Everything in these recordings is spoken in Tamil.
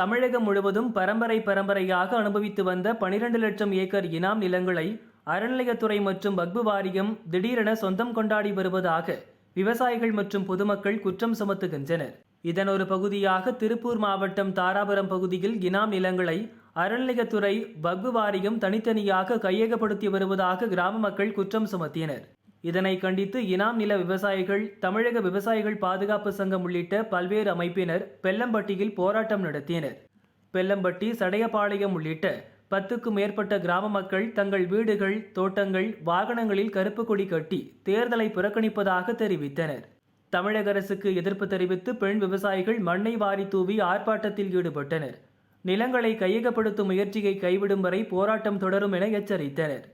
தமிழகம் முழுவதும் பரம்பரை பரம்பரையாக அனுபவித்து வந்த 12 லட்சம் ஏக்கர் இனாம் நிலங்களை அறநிலையத்துறை மற்றும் வக்பு வாரியம் திடீரென சொந்தம் கொண்டாடி வருவதாக விவசாயிகள் மற்றும் பொதுமக்கள் குற்றம் சுமத்துகின்றனர். இதன் ஒரு பகுதியாக திருப்பூர் மாவட்டம் தாராபுரம் பகுதியில் இனாம் நிலங்களை அறநிலையத்துறை வக்பு வாரியம் தனித்தனியாக கையகப்படுத்தி வருவதாக கிராம மக்கள் குற்றம் சுமத்தினர். இதனை கண்டித்து இனாம் நில விவசாயிகள் தமிழக விவசாயிகள் பாதுகாப்பு சங்கம் உள்ளிட்ட பல்வேறு அமைப்பினர் பெல்லம்பட்டியில் போராட்டம் நடத்தினர். பெல்லம்பட்டி சடையபாளையம் உள்ளிட்ட பத்துக்கும் மேற்பட்ட கிராம மக்கள் தங்கள் வீடுகள் தோட்டங்கள் வாகனங்களில் கருப்பு கொடி கட்டி தேர்தலை புறக்கணிப்பதாக தெரிவித்தனர். தமிழக அரசுக்கு எதிர்ப்பு தெரிவித்து பெண் விவசாயிகள் மண்ணை வாரி தூவி ஆர்ப்பாட்டத்தில் ஈடுபட்டனர். நிலங்களை கையகப்படுத்தும் முயற்சியை கைவிடும் வரை போராட்டம் தொடரும் என எச்சரித்தனர்.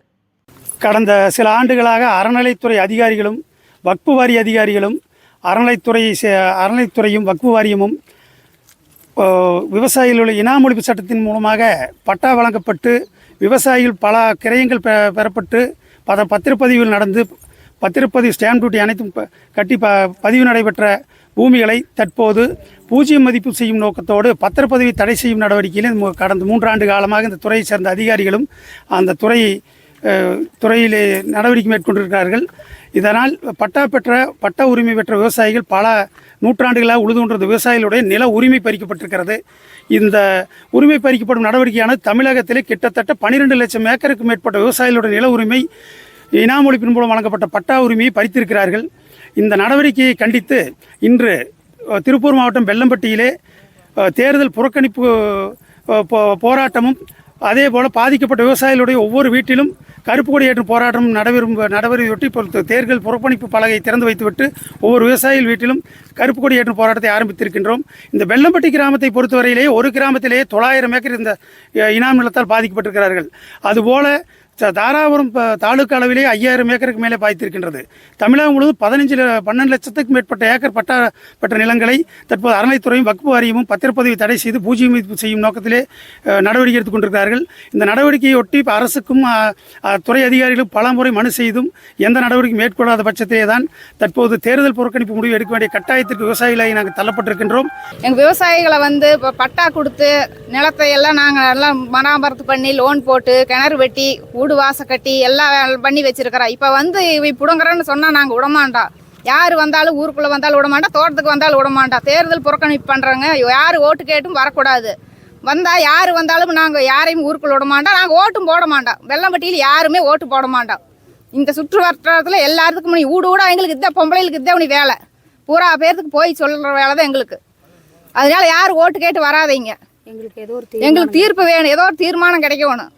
கடந்த சில ஆண்டுகளாக அறநிலைத்துறை அதிகாரிகளும் வக்பு வாரி அதிகாரிகளும் அறநிலைத்துறை சே- அறநிலைத்துறையும் வக்பு வாரியமும் ஓ, விவசாயிகளுடைய இனாமொழிப்பு சட்டத்தின் மூலமாக பட்டா வழங்கப்பட்டு விவசாயிகள் பல கிரயங்கள் பெ பெறப்பட்டு பத பத்திரப்பதிவுகள் நடந்து பத்திரப்பதிவு ஸ்டாம்ப் டியூட்டி அனைத்தும் ப- கட்டி ப பதிவு நடைபெற்ற பூமிகளை தற்போது பூஜ்ஜியம் மதிப்பு செய்யும் நோக்கத்தோடு பத்திரப்பதிவை தடை செய்யும் நடவடிக்கையில் கடந்த மூன்றாண்டு காலமாக இந்த துறையை சேர்ந்த அதிகாரிகளும் அந்த துறை துறையிலே நடவடிக்கை மேற்கொண்டிருக்கிறார்கள். இதனால் பட்டா பெற்ற பட்டா உரிமை பெற்ற விவசாயிகள் பல நூற்றாண்டுகளாக உழுதுன்றது விவசாயிகளுடைய நில உரிமை பறிக்கப்பட்டிருக்கிறது. இந்த உரிமை பறிக்கப்படும் நடவடிக்கையானது தமிழகத்திலே கிட்டத்தட்ட பன்னிரெண்டு லட்சம் ஏக்கருக்கு மேற்பட்ட விவசாயிகளுடைய நில உரிமை இனாமொழிப்பின் மூலம் வழங்கப்பட்ட பட்டா உரிமையை பறித்திருக்கிறார்கள். இந்த நடவடிக்கையை கண்டித்து இன்று திருப்பூர் மாவட்டம் வெள்ளம்பட்டியிலே தேர்தல் புறக்கணிப்பு போ- போராட்டமும் அதே போல் பாதிக்கப்பட்ட விவசாயிகளுடைய ஒவ்வொரு வீட்டிலும் கருப்பு கொடி ஏற்றும் போராட்டம் நடைபெறும் நடைபெறுவதையொட்டி இப்போ தேர்தல் புறப்பணிப்பு பலகை திறந்து வைத்துவிட்டு ஒவ்வொரு விவசாயிகள் வீட்டிலும் கருப்பு கொடி ஏற்றும் போராட்டத்தை ஆரம்பித்திருக்கின்றோம். இந்த வெள்ளம்பட்டி கிராமத்தை பொறுத்தவரையிலேயே ஒரு கிராமத்திலேயே தொள்ளாயிரம் ஏக்கர் இந்த இனாம் நிலத்தால் பாதிக்கப்பட்டிருக்கிறார்கள். அதுபோல தாராபுரம் தாலுக்கா அளவிலே ஐயாயிரம் ஏக்கருக்கு மேலே பாய்த்திருக்கின்றது. தமிழகம் முழுவதும் பதினஞ்சு பன்னெண்டு லட்சத்துக்கும் மேற்பட்ட ஏக்கர் பட்டா பெற்ற நிலங்களை தற்போது அறநிலைத்துறையும் வக்பு வாரியமும் பத்திரப்பதிவு தடை செய்து பூஜ்ஜியம் செய்யும் நோக்கத்திலே நடவடிக்கை எடுத்துக் கொண்டிருக்கிறார்கள். இந்த நடவடிக்கையை ஒட்டி அரசுக்கும் துறை அதிகாரிகளும் பல முறை மனு செய்தும் எந்த நடவடிக்கை மேற்கொள்ளாத பட்சத்திலே தான் தற்போது தேர்தல் புறக்கணிப்பு முடிவு எடுக்க வேண்டிய கட்டாயத்திற்கு விவசாயிகளை நாங்கள் தள்ளப்பட்டிருக்கின்றோம். எங்கள் விவசாயிகளை வந்து இப்போ பட்டா கொடுத்து நிலத்தை எல்லாம் நாங்கள் எல்லாம் மராமரத்து பண்ணி லோன் போட்டு கிணறு வெட்டி வீடு வாசல் கட்டி எல்லாம் பண்ணி வச்சிருக்கிறோம் இப்போ வந்து இவை பிடுங்குறேன்னு சொன்னால் நாங்கள் விடமாட்டோம் யார் வந்தாலும் ஊருக்குள்ளே வந்தாலும் விடமாட்டோம் தோட்டத்துக்கு வந்தாலும் விடமாட்டோம் தேர்தல் புறக்கணிப்பு பண்ணுறோங்க யார் ஓட்டு கேட்டும் வரக்கூடாது. வந்தால் யார் வந்தாலும் நாங்கள் யாரையும் ஊருக்குள்ள விட மாட்டோம் நாங்கள் ஓட்டும் போட மாட்டோம் வெள்ளம்பட்டியில் யாருமே ஓட்டு போட மாட்டோம் இந்த சுற்று வட்டாரத்தில் எல்லாத்துக்கும் நீ ஊடு ஊடா எங்களுக்கு இதான் பொம்பளைகளுக்கு இதான் உனி வேலை. பூரா பேர்த்துக்கு போய் சொல்கிற வேலை தான் எங்களுக்கு. அதனால யார் ஓட்டு கேட்டு வராதீங்க. எங்களுக்கு ஏதோ ஒரு எங்களுக்கு தீர்ப்பு வேணும் ஏதோ ஒரு தீர்மானம் கிடைக்கணும்.